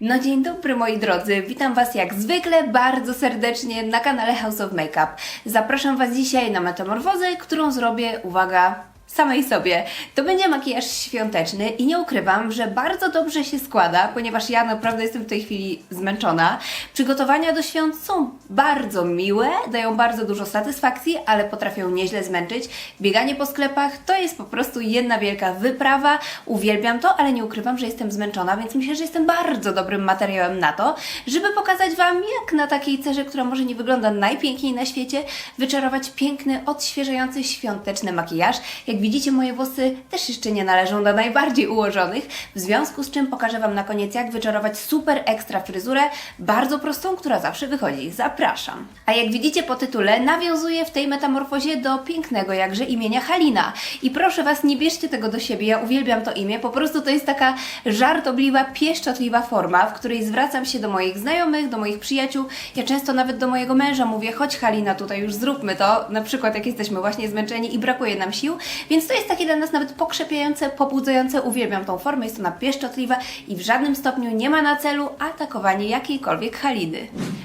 No dzień dobry moi drodzy, witam Was jak zwykle bardzo serdecznie na kanale House of Makeup. Zapraszam Was dzisiaj na metamorfozę, którą zrobię, uwaga, samej sobie. To będzie makijaż świąteczny i nie ukrywam, że bardzo dobrze się składa, ponieważ ja naprawdę jestem w tej chwili zmęczona. Przygotowania do świąt są bardzo miłe, dają bardzo dużo satysfakcji, ale potrafią nieźle zmęczyć. Bieganie po sklepach to jest po prostu jedna wielka wyprawa. Uwielbiam to, ale nie ukrywam, że jestem zmęczona, więc myślę, że jestem bardzo dobrym materiałem na to, żeby pokazać Wam, jak na takiej cerze, która może nie wygląda najpiękniej na świecie, wyczarować piękny, odświeżający, świąteczny makijaż. Jak widzicie, moje włosy też jeszcze nie należą do najbardziej ułożonych, w związku z czym pokażę Wam na koniec, jak wyczarować super ekstra fryzurę, bardzo prostą, która zawsze wychodzi. Zapraszam. A jak widzicie po tytule, nawiązuję w tej metamorfozie do pięknego jakże imienia Halina. I proszę Was, nie bierzcie tego do siebie, ja uwielbiam to imię, po prostu to jest taka żartobliwa, pieszczotliwa forma, w której zwracam się do moich znajomych, do moich przyjaciół. Ja często nawet do mojego męża mówię, chodź Halina, tutaj już zróbmy to, na przykład jak jesteśmy właśnie zmęczeni i brakuje nam sił, więc to jest takie dla nas nawet pokrzepiające, pobudzające, uwielbiam tą formę, jest ona pieszczotliwa i w żadnym stopniu nie ma na celu atakowanie jakiejkolwiek Haliny.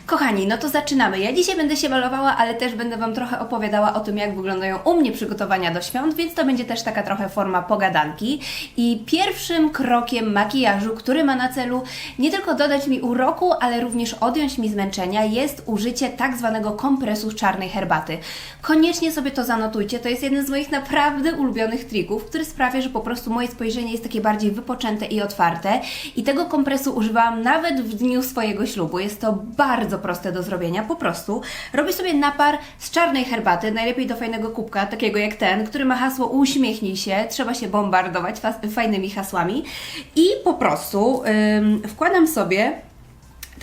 Kochani, no to zaczynamy. Ja dzisiaj będę się malowała, ale też będę Wam trochę opowiadała o tym, jak wyglądają u mnie przygotowania do świąt, więc to będzie też taka trochę forma pogadanki. I pierwszym krokiem makijażu, który ma na celu nie tylko dodać mi uroku, ale również odjąć mi zmęczenia, jest użycie tak zwanego kompresu czarnej herbaty. Koniecznie sobie to zanotujcie, to jest jeden z moich naprawdę ulubionych trików, który sprawia, że po prostu moje spojrzenie jest takie bardziej wypoczęte i otwarte. I tego kompresu używałam nawet w dniu swojego ślubu. Jest to bardzo proste do zrobienia, po prostu robię sobie napar z czarnej herbaty, najlepiej do fajnego kubka, takiego jak ten, który ma hasło uśmiechnij się, trzeba się bombardować fajnymi hasłami i po prostu ym, wkładam sobie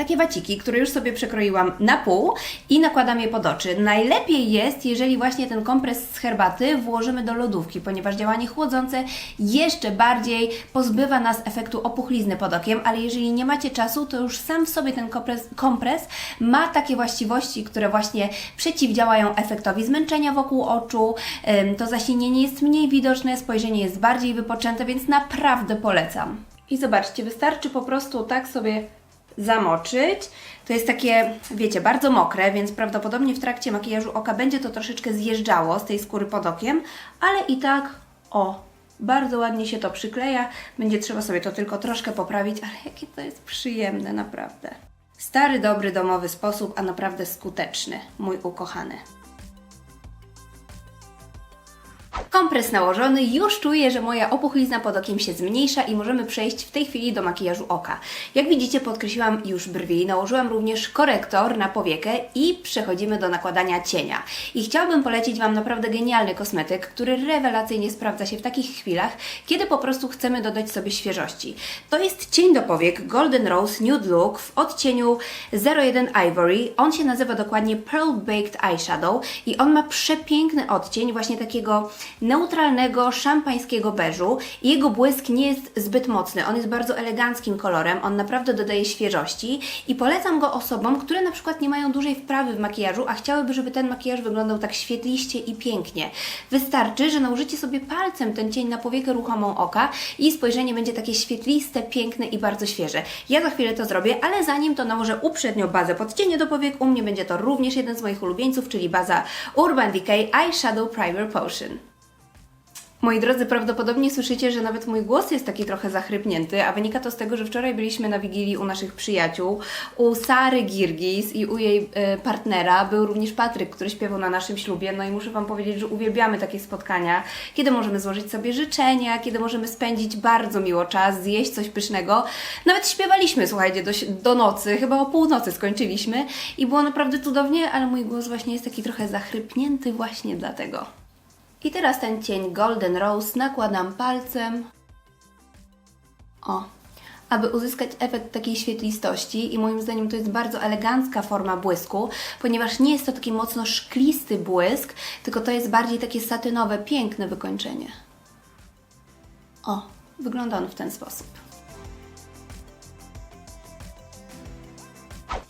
takie waciki, które już sobie przekroiłam na pół i nakładam je pod oczy. Najlepiej jest, jeżeli właśnie ten kompres z herbaty włożymy do lodówki, ponieważ działanie chłodzące jeszcze bardziej pozbywa nas efektu opuchlizny pod okiem, ale jeżeli nie macie czasu, to już sam w sobie ten kompres, kompres ma takie właściwości, które właśnie przeciwdziałają efektowi zmęczenia wokół oczu, to zasinienie jest mniej widoczne, spojrzenie jest bardziej wypoczęte, więc naprawdę polecam. I zobaczcie, wystarczy po prostu tak sobie zamoczyć. To jest takie, wiecie, bardzo mokre, więc prawdopodobnie w trakcie makijażu oka będzie to troszeczkę zjeżdżało z tej skóry pod okiem, ale i tak, o, bardzo ładnie się to przykleja. Będzie trzeba sobie to tylko troszkę poprawić, ale jakie to jest przyjemne, naprawdę. Stary, dobry, domowy sposób, a naprawdę skuteczny, mój ukochany. Kompres nałożony, już czuję, że moja opuchlizna pod okiem się zmniejsza i możemy przejść w tej chwili do makijażu oka. Jak widzicie, podkreśliłam już brwi, nałożyłam również korektor na powiekę i przechodzimy do nakładania cienia. I chciałabym polecić Wam naprawdę genialny kosmetyk, który rewelacyjnie sprawdza się w takich chwilach, kiedy po prostu chcemy dodać sobie świeżości. To jest cień do powiek Golden Rose Nude Look w odcieniu 01 Ivory. On się nazywa dokładnie Pearl Baked Eyeshadow i on ma przepiękny odcień właśnie takiego neutralnego, szampańskiego beżu jego błysk nie jest zbyt mocny. On jest bardzo eleganckim kolorem, on naprawdę dodaje świeżości i polecam go osobom, które na przykład nie mają dużej wprawy w makijażu, a chciałyby, żeby ten makijaż wyglądał tak świetliście i pięknie. Wystarczy, że nałożycie sobie palcem ten cień na powiekę ruchomą oka i spojrzenie będzie takie świetliste, piękne i bardzo świeże. Ja za chwilę to zrobię, ale zanim to nałożę uprzednio bazę pod cienie do powiek, u mnie będzie to również jeden z moich ulubieńców, czyli baza Urban Decay Eyeshadow Primer Potion. Moi drodzy, prawdopodobnie słyszycie, że nawet mój głos jest taki trochę zachrypnięty, a wynika to z tego, że wczoraj byliśmy na Wigilii u naszych przyjaciół, u Sary Girgis i u jej e, partnera. Był również Patryk, który śpiewał na naszym ślubie. No i muszę Wam powiedzieć, że uwielbiamy takie spotkania, kiedy możemy złożyć sobie życzenia, kiedy możemy spędzić bardzo miło czas, zjeść coś pysznego. Nawet śpiewaliśmy, słuchajcie, do, do nocy, chyba o północy skończyliśmy i było naprawdę cudownie, ale mój głos właśnie jest taki trochę zachrypnięty właśnie dlatego. I teraz ten cień Golden Rose nakładam palcem. O, aby uzyskać efekt takiej świetlistości i moim zdaniem to jest bardzo elegancka forma błysku, ponieważ nie jest to taki mocno szklisty błysk, tylko to jest bardziej takie satynowe, piękne wykończenie. O, wygląda on w ten sposób.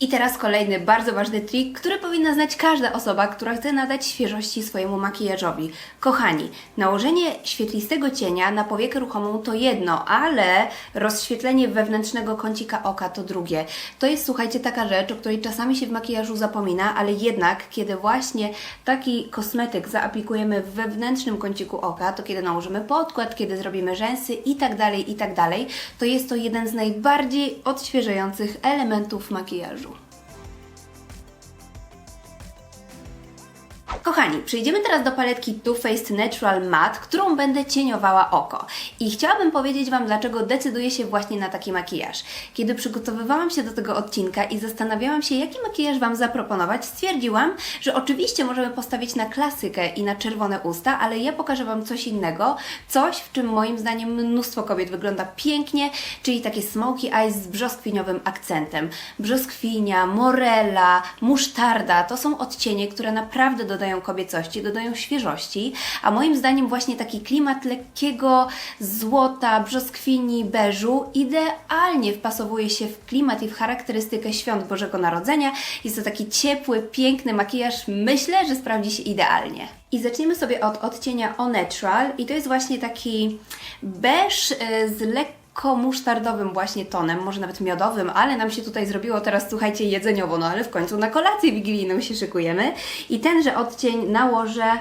I teraz kolejny bardzo ważny trik, który powinna znać każda osoba, która chce nadać świeżości swojemu makijażowi. Kochani, nałożenie świetlistego cienia na powiekę ruchomą to jedno, ale rozświetlenie wewnętrznego kącika oka to drugie. To jest, słuchajcie, taka rzecz, o której czasami się w makijażu zapomina, ale jednak, kiedy właśnie taki kosmetyk zaaplikujemy w wewnętrznym kąciku oka, to kiedy nałożymy podkład, kiedy zrobimy rzęsy i tak dalej, i tak dalej, to jest to jeden z najbardziej odświeżających elementów makijażu. Kochani, przejdziemy teraz do paletki Too Faced Natural Matte, którą będę cieniowała oko. I chciałabym powiedzieć Wam, dlaczego decyduję się właśnie na taki makijaż. Kiedy przygotowywałam się do tego odcinka i zastanawiałam się, jaki makijaż Wam zaproponować, stwierdziłam, że oczywiście możemy postawić na klasykę i na czerwone usta, ale ja pokażę Wam coś innego, coś, w czym moim zdaniem mnóstwo kobiet wygląda pięknie, czyli takie smoky eyes z brzoskwiniowym akcentem. Brzoskwinia, morela, musztarda to są odcienie, które naprawdę dodają kobiecości, dodają świeżości, a moim zdaniem właśnie taki klimat lekkiego złota, brzoskwini, beżu idealnie wpasowuje się w klimat i w charakterystykę świąt Bożego Narodzenia. Jest to taki ciepły, piękny makijaż. Myślę, że sprawdzi się idealnie. I zaczniemy sobie od odcienia O Natural i to jest właśnie taki beż y, z lekko lekko musztardowym właśnie tonem, może nawet miodowym, ale nam się tutaj zrobiło teraz, słuchajcie, jedzeniowo, no ale w końcu na kolację wigilijną się szykujemy. I tenże odcień nałożę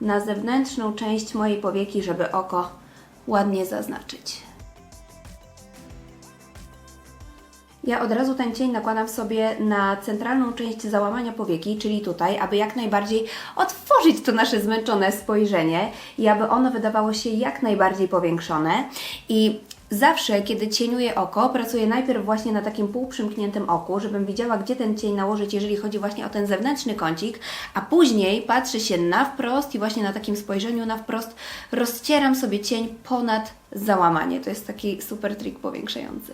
na zewnętrzną część mojej powieki, żeby oko ładnie zaznaczyć. Ja od razu ten cień nakładam sobie na centralną część załamania powieki, czyli tutaj, aby jak najbardziej otworzyć to nasze zmęczone spojrzenie i aby ono wydawało się jak najbardziej powiększone. I Zawsze, kiedy cieniuję oko, pracuję najpierw właśnie na takim półprzymkniętym oku, żebym widziała, gdzie ten cień nałożyć, jeżeli chodzi właśnie o ten zewnętrzny kącik, a później patrzę się na wprost i właśnie na takim spojrzeniu na wprost rozcieram sobie cień ponad załamanie. To jest taki super trik powiększający.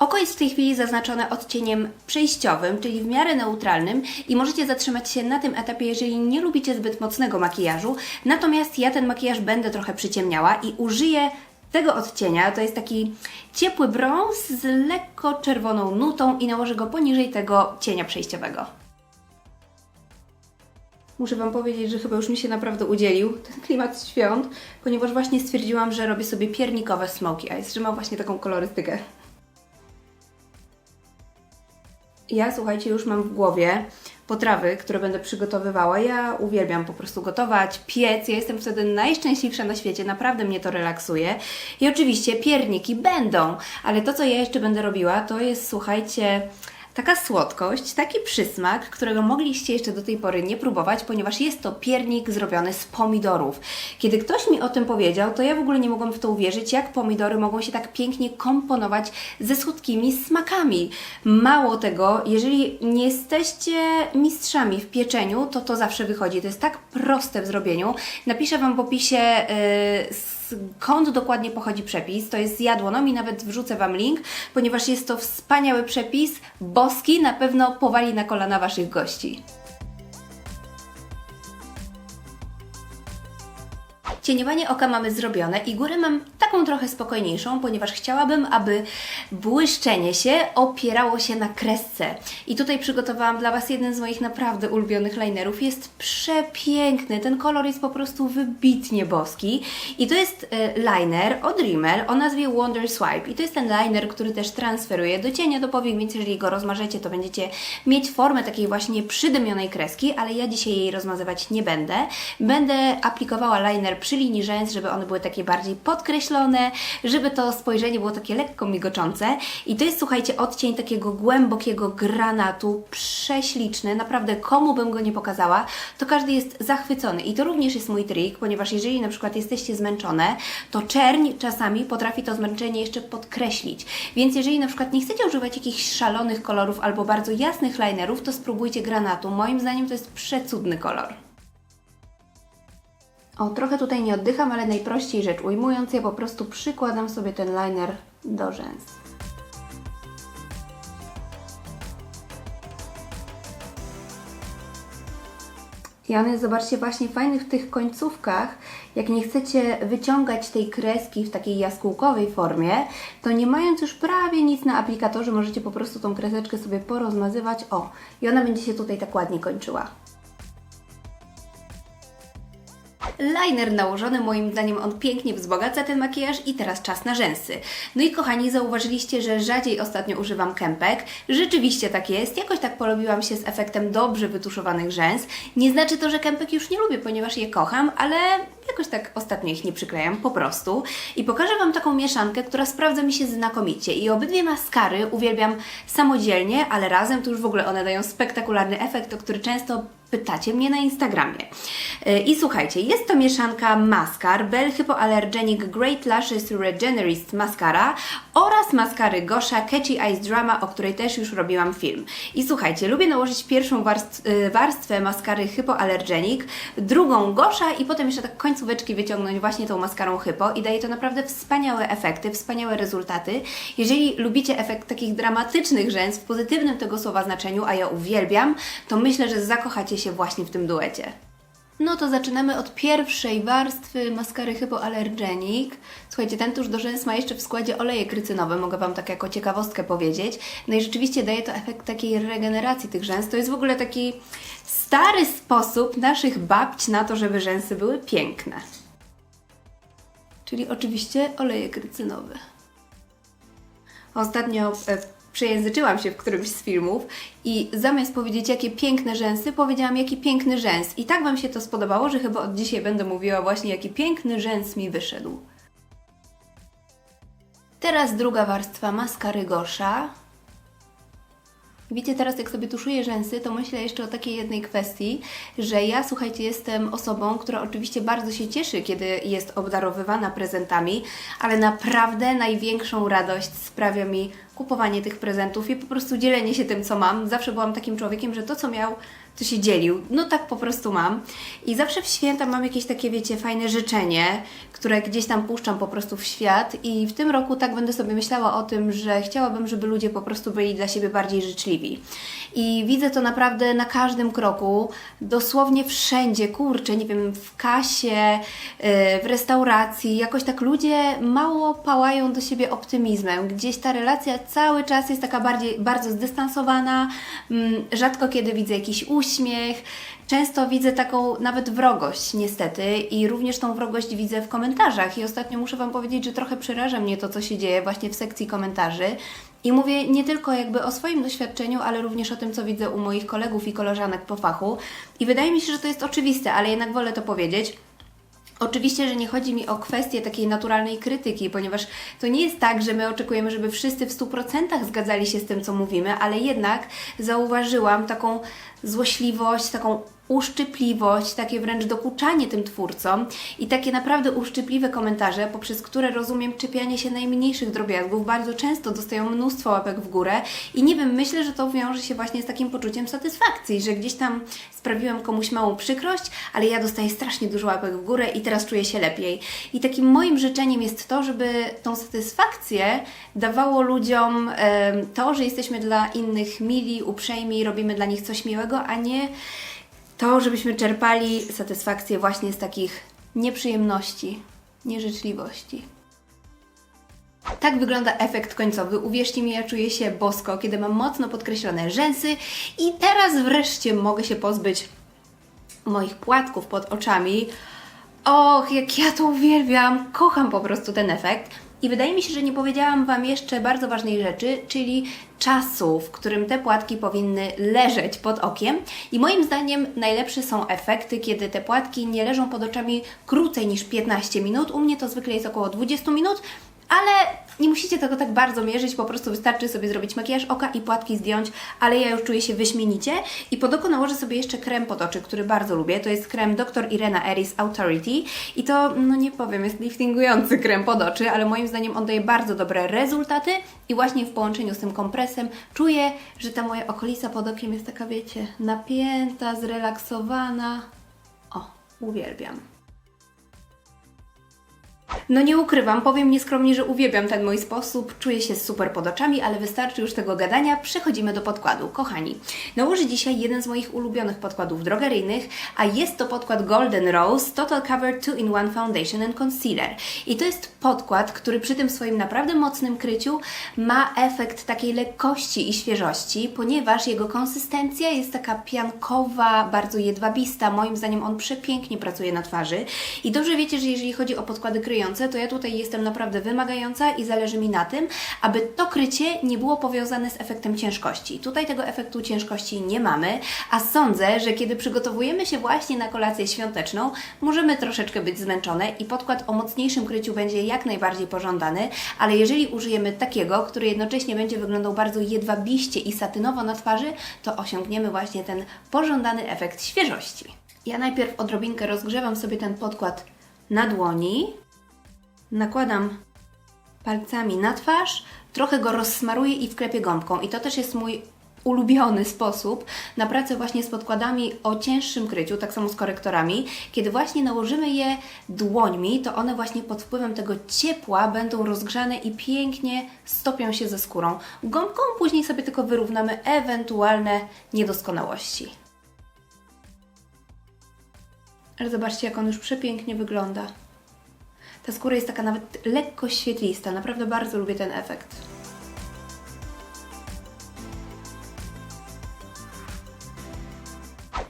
Oko jest w tej chwili zaznaczone odcieniem przejściowym, czyli w miarę neutralnym i możecie zatrzymać się na tym etapie, jeżeli nie lubicie zbyt mocnego makijażu. Natomiast ja ten makijaż będę trochę przyciemniała i użyję tego odcienia. To jest taki ciepły brąz z lekko czerwoną nutą i nałożę go poniżej tego cienia przejściowego. Muszę Wam powiedzieć, że chyba już mi się naprawdę udzielił ten klimat świąt, ponieważ właśnie stwierdziłam, że robię sobie piernikowe smoky eyes, że ma właśnie taką kolorystykę. Ja, słuchajcie, już mam w głowie potrawy, które będę przygotowywała. Ja uwielbiam po prostu gotować, piec. Ja jestem wtedy najszczęśliwsza na świecie. Naprawdę mnie to relaksuje. I oczywiście pierniki będą, ale to, co ja jeszcze będę robiła, to jest, słuchajcie, taka słodkość, taki przysmak, którego mogliście jeszcze do tej pory nie próbować, ponieważ jest to piernik zrobiony z pomidorów. Kiedy ktoś mi o tym powiedział, to ja w ogóle nie mogłam w to uwierzyć, jak pomidory mogą się tak pięknie komponować ze słodkimi smakami. Mało tego, jeżeli nie jesteście mistrzami w pieczeniu, to to zawsze wychodzi. To jest tak proste w zrobieniu. Napiszę Wam w opisie yy, skąd dokładnie pochodzi przepis. To jest z jadłonomii, nawet wrzucę Wam link, ponieważ jest to wspaniały przepis, boski, na pewno powali na kolana Waszych gości. Cieniowanie oka mamy zrobione i górę mam taką trochę spokojniejszą, ponieważ chciałabym, aby błyszczenie się opierało się na kresce. I tutaj przygotowałam dla Was jeden z moich naprawdę ulubionych linerów. Jest przepiękny, ten kolor jest po prostu wybitnie boski. I to jest e, liner od Rimmel o nazwie Wonder Swipe. I to jest ten liner, który też transferuje do cienia do powiek, więc jeżeli go rozmarzecie, to będziecie mieć formę takiej właśnie przydymionej kreski, ale ja dzisiaj jej rozmazywać nie będę. Będę aplikowała liner przy rzęs, żeby one były takie bardziej podkreślone, żeby to spojrzenie było takie lekko migoczące. I to jest, słuchajcie, odcień takiego głębokiego granatu, prześliczny. Naprawdę, komu bym go nie pokazała, to każdy jest zachwycony. I to również jest mój trik, ponieważ jeżeli na przykład jesteście zmęczone, to czerń czasami potrafi to zmęczenie jeszcze podkreślić. Więc jeżeli na przykład nie chcecie używać jakichś szalonych kolorów albo bardzo jasnych linerów, to spróbujcie granatu. Moim zdaniem to jest przecudny kolor. O, trochę tutaj nie oddycham, ale najprościej rzecz ujmując, ja po prostu przykładam sobie ten liner do rzęs. I on jest, zobaczcie, właśnie fajny w tych końcówkach. Jak nie chcecie wyciągać tej kreski w takiej jaskółkowej formie, to nie mając już prawie nic na aplikatorze, możecie po prostu tą kreseczkę sobie porozmazywać. O, i ona będzie się tutaj tak ładnie kończyła. Liner nałożony, moim zdaniem on pięknie wzbogaca ten makijaż i teraz czas na rzęsy. No i kochani, zauważyliście, że rzadziej ostatnio używam kępek. Rzeczywiście tak jest, jakoś tak polubiłam się z efektem dobrze wytuszowanych rzęs. Nie znaczy to, że kępek już nie lubię, ponieważ je kocham, ale jakoś tak ostatnio ich nie przyklejam, po prostu. I pokażę Wam taką mieszankę, która sprawdza mi się znakomicie. I obydwie maskary uwielbiam samodzielnie, ale razem to już w ogóle one dają spektakularny efekt, o który często pytacie mnie na Instagramie. Yy, I słuchajcie, jest to mieszanka maskar Bell Hypoallergenic Great Lashes Regenerist Mascara oraz maskary Gosha Catchy Eyes Drama, o której też już robiłam film. I słuchajcie, lubię nałożyć pierwszą warstw, yy, warstwę maskary Hypoallergenic, drugą Gosha i potem jeszcze tak końcóweczki wyciągnąć właśnie tą maskarą Hypo i daje to naprawdę wspaniałe efekty, wspaniałe rezultaty. Jeżeli lubicie efekt takich dramatycznych rzęs w pozytywnym tego słowa znaczeniu, a ja uwielbiam, to myślę, że zakochacie się właśnie w tym duecie. No to zaczynamy od pierwszej warstwy maskary Hypoallergenic. Słuchajcie, ten tusz do rzęs ma jeszcze w składzie olejek rycynowy, mogę Wam tak jako ciekawostkę powiedzieć. No i rzeczywiście daje to efekt takiej regeneracji tych rzęs. To jest w ogóle taki stary sposób naszych babć na to, żeby rzęsy były piękne. Czyli oczywiście olejek rycynowy. Ostatnio e, przejęzyczyłam się w którymś z filmów i zamiast powiedzieć, jakie piękne rzęsy, powiedziałam, jaki piękny rzęs. I tak Wam się to spodobało, że chyba od dzisiaj będę mówiła właśnie, jaki piękny rzęs mi wyszedł. Teraz druga warstwa maskary Gosha. Wiecie, teraz jak sobie tuszuję rzęsy, to myślę jeszcze o takiej jednej kwestii, że ja, słuchajcie, jestem osobą, która oczywiście bardzo się cieszy, kiedy jest obdarowywana prezentami, ale naprawdę największą radość sprawia mi kupowanie tych prezentów i po prostu dzielenie się tym, co mam. Zawsze byłam takim człowiekiem, że to, co miał, to się dzielił. No tak po prostu mam. I zawsze w święta mam jakieś takie, wiecie, fajne życzenie, które gdzieś tam puszczam po prostu w świat i w tym roku tak będę sobie myślała o tym, że chciałabym, żeby ludzie po prostu byli dla siebie bardziej życzliwi. I widzę to naprawdę na każdym kroku, dosłownie wszędzie, kurczę, nie wiem, w kasie, yy, w restauracji, jakoś tak ludzie mało pałają do siebie optymizmem. Gdzieś ta relacja cały czas jest taka bardziej, bardzo zdystansowana, mm, rzadko kiedy widzę jakiś uśmiech, Często widzę taką nawet wrogość, niestety, i również tą wrogość widzę w komentarzach. I ostatnio muszę Wam powiedzieć, że trochę przeraża mnie to, co się dzieje właśnie w sekcji komentarzy. I mówię nie tylko jakby o swoim doświadczeniu, ale również o tym, co widzę u moich kolegów i koleżanek po fachu. I wydaje mi się, że to jest oczywiste, ale jednak wolę to powiedzieć. Oczywiście, że nie chodzi mi o kwestię takiej naturalnej krytyki, ponieważ to nie jest tak, że my oczekujemy, żeby wszyscy w 100% zgadzali się z tym, co mówimy, ale jednak zauważyłam taką złośliwość, taką uszczypliwość, takie wręcz dokuczanie tym twórcom i takie naprawdę uszczypliwe komentarze, poprzez które rozumiem czepianie się najmniejszych drobiazgów, bardzo często dostają mnóstwo łapek w górę i nie wiem, myślę, że to wiąże się właśnie z takim poczuciem satysfakcji, że gdzieś tam sprawiłem komuś małą przykrość, ale ja dostaję strasznie dużo łapek w górę i teraz czuję się lepiej. I takim moim życzeniem jest to, żeby tą satysfakcję dawało ludziom to, że jesteśmy dla innych mili, uprzejmi, robimy dla nich coś miłego, a nie to, żebyśmy czerpali satysfakcję właśnie z takich nieprzyjemności, nieżyczliwości. Tak wygląda efekt końcowy. Uwierzcie mi, ja czuję się bosko, kiedy mam mocno podkreślone rzęsy i teraz wreszcie mogę się pozbyć moich płatków pod oczami. Och, jak ja to uwielbiam! Kocham po prostu ten efekt. I wydaje mi się, że nie powiedziałam Wam jeszcze bardzo ważnej rzeczy, czyli czasu, w którym te płatki powinny leżeć pod okiem. I moim zdaniem najlepsze są efekty, kiedy te płatki nie leżą pod oczami krócej niż 15 minut. U mnie to zwykle jest około 20 minut, ale nie musicie tego tak bardzo mierzyć, po prostu wystarczy sobie zrobić makijaż oka i płatki zdjąć, ale ja już czuję się wyśmienicie. I pod oko nałożę sobie jeszcze krem pod oczy, który bardzo lubię. To jest krem Dr. Irena Eris Authority i to, no nie powiem, jest liftingujący krem pod oczy, ale moim zdaniem on daje bardzo dobre rezultaty i właśnie w połączeniu z tym kompresem czuję, że ta moja okolica pod okiem jest taka, wiecie, napięta, zrelaksowana. O, uwielbiam. No nie ukrywam, powiem nieskromnie, że uwielbiam ten mój sposób, czuję się super pod oczami, ale wystarczy już tego gadania, przechodzimy do podkładu. Kochani, nałożę dzisiaj jeden z moich ulubionych podkładów drogeryjnych, a jest to podkład Golden Rose Total Cover 2-in-1 Foundation and Concealer. I to jest podkład, który przy tym swoim naprawdę mocnym kryciu ma efekt takiej lekkości i świeżości, ponieważ jego konsystencja jest taka piankowa, bardzo jedwabista. Moim zdaniem on przepięknie pracuje na twarzy. I dobrze wiecie, że jeżeli chodzi o podkłady kryjące, to ja tutaj jestem naprawdę wymagająca i zależy mi na tym, aby to krycie nie było powiązane z efektem ciężkości. Tutaj tego efektu ciężkości nie mamy, a sądzę, że kiedy przygotowujemy się właśnie na kolację świąteczną, możemy troszeczkę być zmęczone i podkład o mocniejszym kryciu będzie jak najbardziej pożądany, ale jeżeli użyjemy takiego, który jednocześnie będzie wyglądał bardzo jedwabiście i satynowo na twarzy, to osiągniemy właśnie ten pożądany efekt świeżości. Ja najpierw odrobinkę rozgrzewam sobie ten podkład na dłoni, nakładam palcami na twarz, trochę go rozsmaruję i wklepię gąbką. I to też jest mój ulubiony sposób na pracę właśnie z podkładami o cięższym kryciu, tak samo z korektorami. Kiedy właśnie nałożymy je dłońmi, to one właśnie pod wpływem tego ciepła będą rozgrzane i pięknie stopią się ze skórą. Gąbką później sobie tylko wyrównamy ewentualne niedoskonałości. Ale zobaczcie, jak on już przepięknie wygląda. Ta skóra jest taka nawet lekko świetlista. Naprawdę bardzo lubię ten efekt.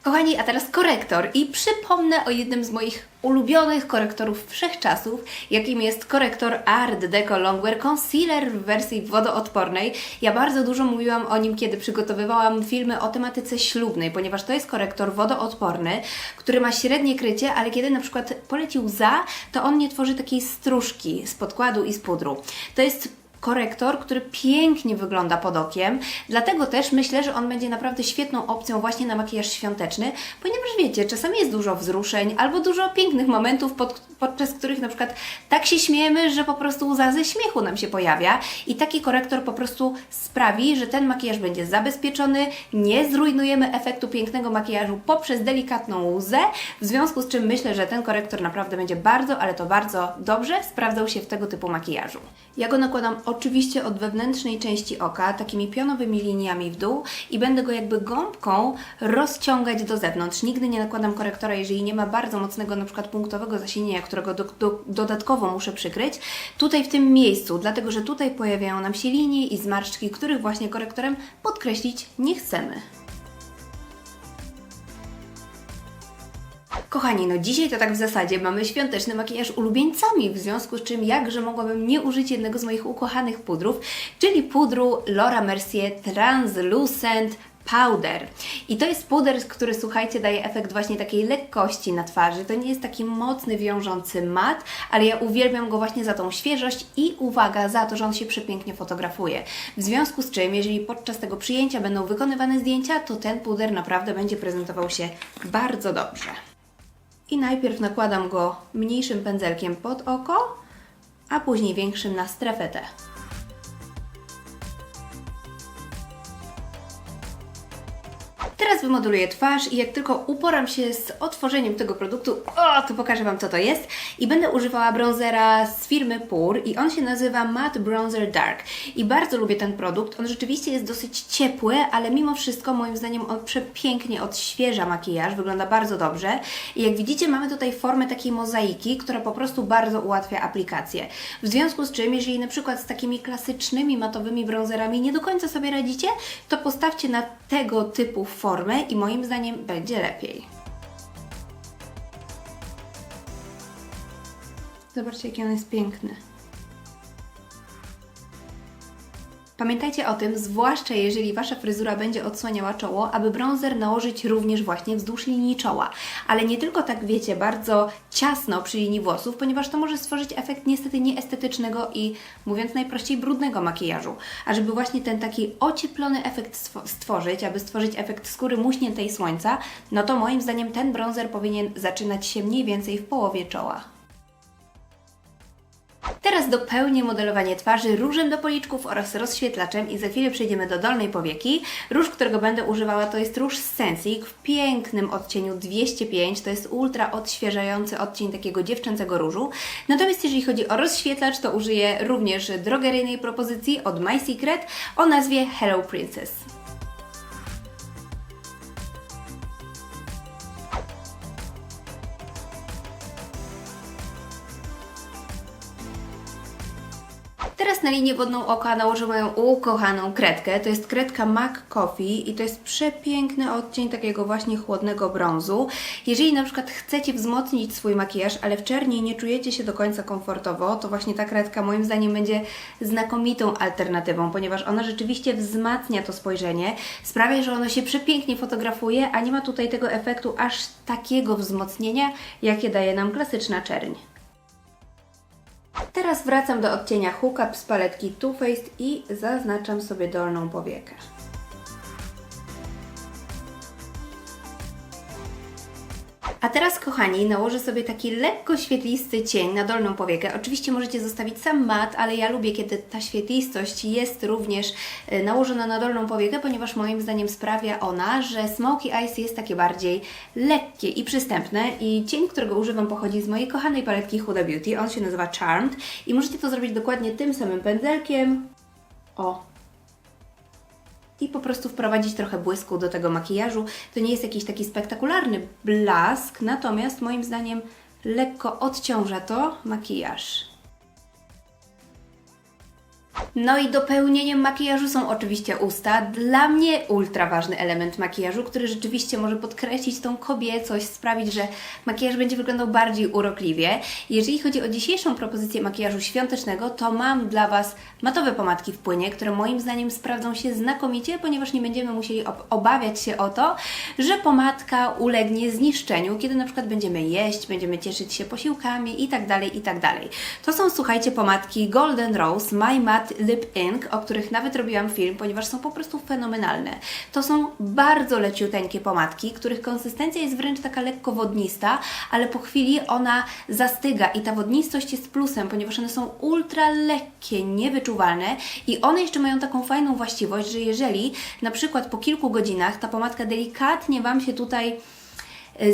Kochani, a teraz korektor i przypomnę o jednym z moich ulubionych korektorów wszechczasów, jakim jest korektor Art Deco Longwear Concealer w wersji wodoodpornej. Ja bardzo dużo mówiłam o nim, kiedy przygotowywałam filmy o tematyce ślubnej, ponieważ to jest korektor wodoodporny, który ma średnie krycie, ale kiedy na przykład poleci łza, to on nie tworzy takiej stróżki z podkładu i z pudru. To jest korektor, który pięknie wygląda pod okiem. Dlatego też myślę, że on będzie naprawdę świetną opcją właśnie na makijaż świąteczny, ponieważ wiecie, czasami jest dużo wzruszeń albo dużo pięknych momentów, pod, podczas których na przykład tak się śmiejemy, że po prostu łza ze śmiechu nam się pojawia i taki korektor po prostu sprawi, że ten makijaż będzie zabezpieczony, nie zrujnujemy efektu pięknego makijażu poprzez delikatną łzę, w związku z czym myślę, że ten korektor naprawdę będzie bardzo, ale to bardzo dobrze sprawdzał się w tego typu makijażu. Ja go nakładam oczywiście od wewnętrznej części oka, takimi pionowymi liniami w dół i będę go jakby gąbką rozciągać do zewnątrz. Nigdy nie nakładam korektora, jeżeli nie ma bardzo mocnego na przykład punktowego zasienienia, którego do, do, dodatkowo muszę przykryć. Tutaj w tym miejscu, dlatego że tutaj pojawiają nam się linie i zmarszczki, których właśnie korektorem podkreślić nie chcemy. Kochani, no dzisiaj to tak w zasadzie mamy świąteczny makijaż ulubieńcami, w związku z czym jakże mogłabym nie użyć jednego z moich ukochanych pudrów, czyli pudru Laura Mercier Translucent Powder. I to jest puder, który słuchajcie, daje efekt właśnie takiej lekkości na twarzy. To nie jest taki mocny, wiążący mat, ale ja uwielbiam go właśnie za tą świeżość i uwaga, za to, że on się przepięknie fotografuje. W związku z czym, jeżeli podczas tego przyjęcia będą wykonywane zdjęcia, to ten puder naprawdę będzie prezentował się bardzo dobrze. I najpierw nakładam go mniejszym pędzelkiem pod oko, a później większym na strefę T. Teraz wymoduluję twarz i jak tylko uporam się z otworzeniem tego produktu, o, to pokażę Wam co to jest. I będę używała bronzera z firmy Pur i on się nazywa Matte Bronzer Dark. I bardzo lubię ten produkt. On rzeczywiście jest dosyć ciepły, ale mimo wszystko moim zdaniem on przepięknie odświeża makijaż, wygląda bardzo dobrze. I jak widzicie mamy tutaj formę takiej mozaiki, która po prostu bardzo ułatwia aplikację. W związku z czym, jeżeli na przykład z takimi klasycznymi matowymi bronzerami nie do końca sobie radzicie, to postawcie na tego typu formę i moim zdaniem będzie lepiej. Zobaczcie, jaki on jest piękny. Pamiętajcie o tym, zwłaszcza jeżeli Wasza fryzura będzie odsłaniała czoło, aby bronzer nałożyć również właśnie wzdłuż linii czoła. Ale nie tylko tak, wiecie, bardzo ciasno przy linii włosów, ponieważ to może stworzyć efekt niestety nieestetycznego i, mówiąc najprościej, brudnego makijażu. A żeby właśnie ten taki ocieplony efekt stworzyć, aby stworzyć efekt skóry muśniętej słońca, no to moim zdaniem ten bronzer powinien zaczynać się mniej więcej w połowie czoła. Teraz dopełnię modelowanie twarzy różem do policzków oraz rozświetlaczem i za chwilę przejdziemy do dolnej powieki. Róż, którego będę używała to jest róż Sensic w pięknym odcieniu 205. To jest ultra odświeżający odcień takiego dziewczęcego różu. Natomiast jeżeli chodzi o rozświetlacz, to użyję również drogeryjnej propozycji od My Secret o nazwie Hello Princess. Teraz na linię wodną oka nałożę moją ukochaną kredkę. To jest kredka MAC Coffee i to jest przepiękny odcień takiego właśnie chłodnego brązu. Jeżeli na przykład chcecie wzmocnić swój makijaż, ale w czerni nie czujecie się do końca komfortowo, to właśnie ta kredka moim zdaniem będzie znakomitą alternatywą, ponieważ ona rzeczywiście wzmacnia to spojrzenie, sprawia, że ono się przepięknie fotografuje, a nie ma tutaj tego efektu aż takiego wzmocnienia, jakie daje nam klasyczna czerń. Teraz wracam do odcienia Hook Up z paletki Too Faced i zaznaczam sobie dolną powiekę. A teraz, kochani, nałożę sobie taki lekko świetlisty cień na dolną powiekę. Oczywiście możecie zostawić sam mat, ale ja lubię, kiedy ta świetlistość jest również e, nałożona na dolną powiekę, ponieważ moim zdaniem sprawia ona, że Smoky Eyes jest takie bardziej lekkie i przystępne. I cień, którego używam, pochodzi z mojej kochanej paletki Huda Beauty. On się nazywa Charmed i możecie to zrobić dokładnie tym samym pędzelkiem. O, i po prostu wprowadzić trochę błysku do tego makijażu. To nie jest jakiś taki spektakularny blask, natomiast moim zdaniem lekko odciąża to makijaż. No i dopełnieniem makijażu są oczywiście usta. Dla mnie ultra ważny element makijażu, który rzeczywiście może podkreślić tą kobiecość, sprawić, że makijaż będzie wyglądał bardziej urokliwie. Jeżeli chodzi o dzisiejszą propozycję makijażu świątecznego, to mam dla Was matowe pomadki w płynie, które moim zdaniem sprawdzą się znakomicie, ponieważ nie będziemy musieli ob obawiać się o to, że pomadka ulegnie zniszczeniu, kiedy na przykład będziemy jeść, będziemy cieszyć się posiłkami itd., itd. To są, słuchajcie, pomadki Golden Rose My Matte Lip Ink, o których nawet robiłam film, ponieważ są po prostu fenomenalne. To są bardzo leciuteńkie pomadki, których konsystencja jest wręcz taka lekko wodnista, ale po chwili ona zastyga i ta wodnistość jest plusem, ponieważ one są ultra lekkie, niewyczuwalne i one jeszcze mają taką fajną właściwość, że jeżeli na przykład po kilku godzinach ta pomadka delikatnie Wam się tutaj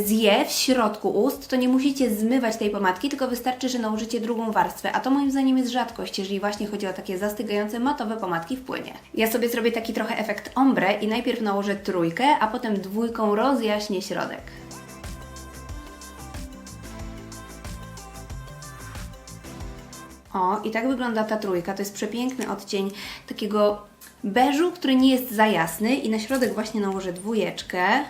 zje w środku ust, to nie musicie zmywać tej pomadki, tylko wystarczy, że nałożycie drugą warstwę, a to moim zdaniem jest rzadkość, jeżeli właśnie chodzi o takie zastygające matowe pomadki w płynie. Ja sobie zrobię taki trochę efekt ombre i najpierw nałożę trójkę, a potem dwójką rozjaśnię środek. O, i tak wygląda ta trójka. To jest przepiękny odcień takiego beżu, który nie jest za jasny i na środek właśnie nałożę dwójeczkę.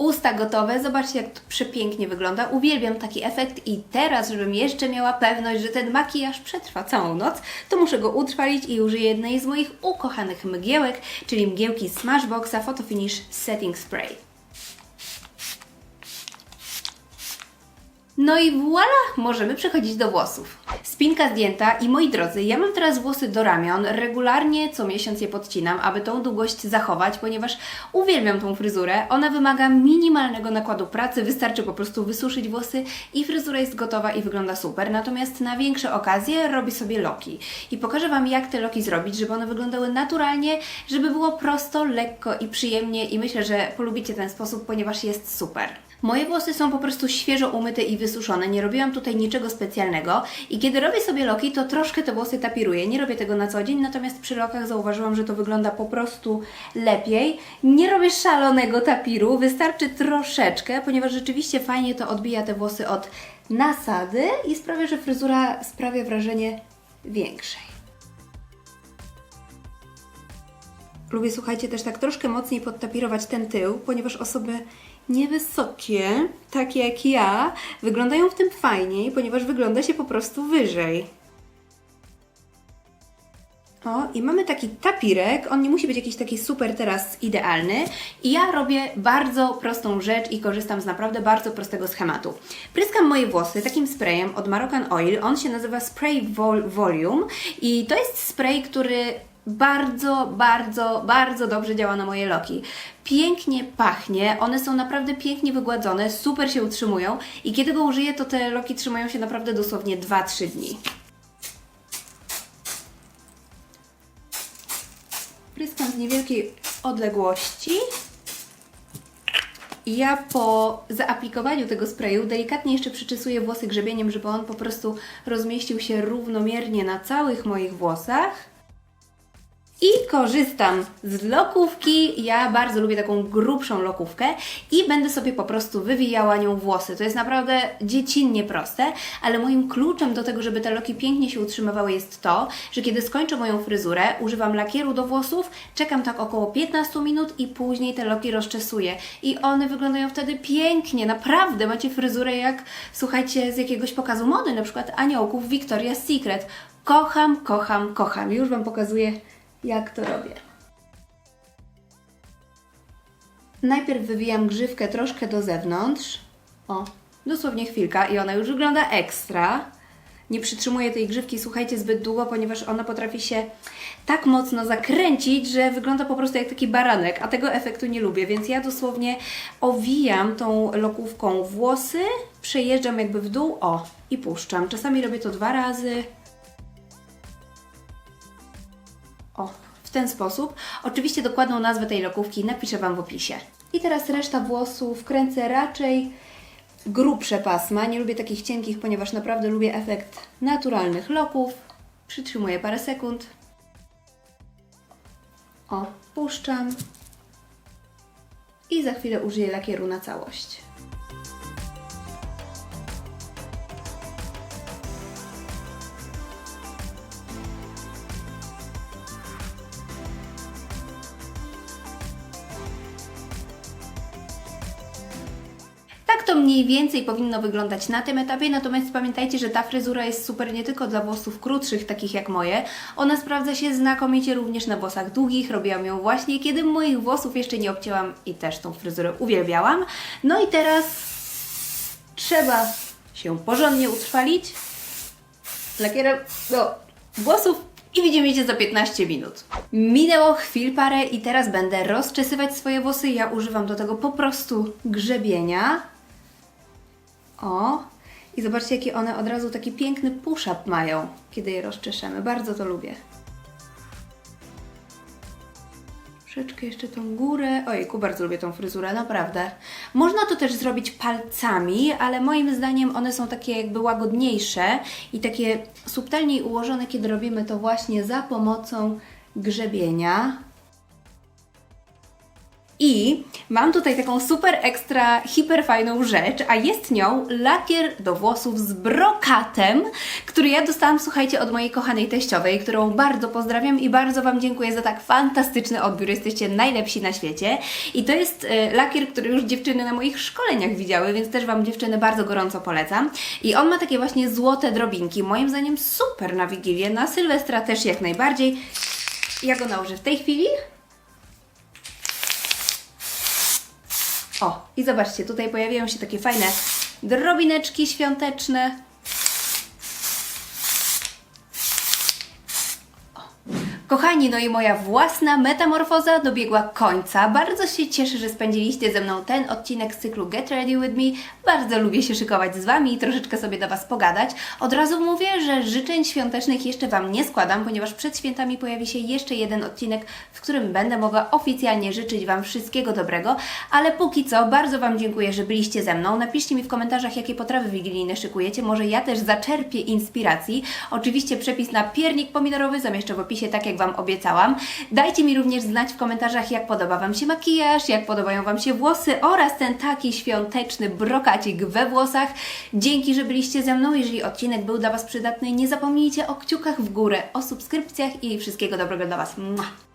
Usta gotowe, zobaczcie jak to przepięknie wygląda. Uwielbiam taki efekt i teraz, żebym jeszcze miała pewność, że ten makijaż przetrwa całą noc, to muszę go utrwalić i użyję jednej z moich ukochanych mgiełek, czyli mgiełki Smashboxa Photo Finish Setting Spray. No i voila, możemy przechodzić do włosów. Spinka zdjęta i moi drodzy, ja mam teraz włosy do ramion, regularnie co miesiąc je podcinam, aby tą długość zachować, ponieważ uwielbiam tą fryzurę. Ona wymaga minimalnego nakładu pracy, wystarczy po prostu wysuszyć włosy i fryzura jest gotowa i wygląda super. Natomiast na większe okazje robię sobie loki. I pokażę Wam jak te loki zrobić, żeby one wyglądały naturalnie, żeby było prosto, lekko i przyjemnie i myślę, że polubicie ten sposób, ponieważ jest super. Moje włosy są po prostu świeżo umyte i wysuszone, nie robiłam tutaj niczego specjalnego i kiedy robię sobie loki, to troszkę te włosy tapiruję. Nie robię tego na co dzień, natomiast przy lokach zauważyłam, że to wygląda po prostu lepiej. Nie robię szalonego tapiru, wystarczy troszeczkę, ponieważ rzeczywiście fajnie to odbija te włosy od nasady i sprawia, że fryzura sprawia wrażenie większej. Lubię, słuchajcie, też tak troszkę mocniej podtapirować ten tył, ponieważ osoby niewysokie, takie jak ja, wyglądają w tym fajniej, ponieważ wygląda się po prostu wyżej. O, i mamy taki tapirek, on nie musi być jakiś taki super teraz idealny i ja robię bardzo prostą rzecz i korzystam z naprawdę bardzo prostego schematu. Pryskam moje włosy takim sprayem od Moroccan Oil, on się nazywa Spray Vol Volume i to jest spray, który bardzo, bardzo, bardzo dobrze działa na moje loki. Pięknie pachnie, one są naprawdę pięknie wygładzone, super się utrzymują i kiedy go użyję, to te loki trzymają się naprawdę dosłownie 2-3 dni. Pryskam z niewielkiej odległości. Ja po zaaplikowaniu tego sprayu delikatnie jeszcze przyczesuję włosy grzebieniem, żeby on po prostu rozmieścił się równomiernie na całych moich włosach. I korzystam z lokówki. Ja bardzo lubię taką grubszą lokówkę i będę sobie po prostu wywijała nią włosy. To jest naprawdę dziecinnie proste, ale moim kluczem do tego, żeby te loki pięknie się utrzymywały jest to, że kiedy skończę moją fryzurę, używam lakieru do włosów, czekam tak około 15 minut i później te loki rozczesuję. I one wyglądają wtedy pięknie, naprawdę macie fryzurę jak, słuchajcie, z jakiegoś pokazu mody, na przykład aniołków Victoria's Secret. Kocham, kocham, kocham. Już Wam pokazuję jak to robię. Najpierw wywijam grzywkę troszkę do zewnątrz. O, dosłownie chwilka i ona już wygląda ekstra. Nie przytrzymuję tej grzywki, słuchajcie, zbyt długo, ponieważ ona potrafi się tak mocno zakręcić, że wygląda po prostu jak taki baranek, a tego efektu nie lubię, więc ja dosłownie owijam tą lokówką włosy, przejeżdżam jakby w dół, o, i puszczam. Czasami robię to dwa razy, w ten sposób. Oczywiście dokładną nazwę tej lokówki napiszę Wam w opisie. I teraz reszta włosów kręcę raczej grubsze pasma. Nie lubię takich cienkich, ponieważ naprawdę lubię efekt naturalnych loków. Przytrzymuję parę sekund. O, puszczam. I za chwilę użyję lakieru na całość. Tak to mniej więcej powinno wyglądać na tym etapie, natomiast pamiętajcie, że ta fryzura jest super nie tylko dla włosów krótszych, takich jak moje, ona sprawdza się znakomicie również na włosach długich. Robiłam ją właśnie, kiedy moich włosów jeszcze nie obcięłam i też tą fryzurę uwielbiałam. No i teraz trzeba się porządnie utrwalić lakierem do włosów i widzimy się za 15 minut. Minęło chwil parę i teraz będę rozczesywać swoje włosy. Ja używam do tego po prostu grzebienia. O! I zobaczcie, jaki one od razu taki piękny push-up mają, kiedy je rozczeszemy. Bardzo to lubię. Troszeczkę jeszcze tą górę. Ojku, bardzo lubię tą fryzurę, naprawdę. Można to też zrobić palcami, ale moim zdaniem one są takie jakby łagodniejsze i takie subtelniej ułożone, kiedy robimy to właśnie za pomocą grzebienia. I mam tutaj taką super ekstra, hiper fajną rzecz, a jest nią lakier do włosów z brokatem, który ja dostałam, słuchajcie, od mojej kochanej teściowej, którą bardzo pozdrawiam i bardzo Wam dziękuję za tak fantastyczny odbiór. Jesteście najlepsi na świecie. I to jest e, lakier, który już dziewczyny na moich szkoleniach widziały, więc też Wam dziewczyny bardzo gorąco polecam. I on ma takie właśnie złote drobinki. Moim zdaniem super na Wigilię, na Sylwestra też jak najbardziej. Ja go nałożę w tej chwili. O, i zobaczcie, tutaj pojawiają się takie fajne drobineczki świąteczne. Kochani, no i moja własna metamorfoza dobiegła końca. Bardzo się cieszę, że spędziliście ze mną ten odcinek z cyklu Get Ready With Me. Bardzo lubię się szykować z Wami i troszeczkę sobie do Was pogadać. Od razu mówię, że życzeń świątecznych jeszcze Wam nie składam, ponieważ przed świętami pojawi się jeszcze jeden odcinek, w którym będę mogła oficjalnie życzyć Wam wszystkiego dobrego. Ale póki co, bardzo Wam dziękuję, że byliście ze mną. Napiszcie mi w komentarzach, jakie potrawy wigilijne szykujecie. Może ja też zaczerpię inspiracji. Oczywiście przepis na piernik pomidorowy zamieszczę w opisie, tak jak Wam obiecałam. Dajcie mi również znać w komentarzach, jak podoba Wam się makijaż, jak podobają Wam się włosy oraz ten taki świąteczny brokacik we włosach. Dzięki, że byliście ze mną. Jeżeli odcinek był dla Was przydatny, nie zapomnijcie o kciukach w górę, o subskrypcjach i wszystkiego dobrego dla Was. Mua.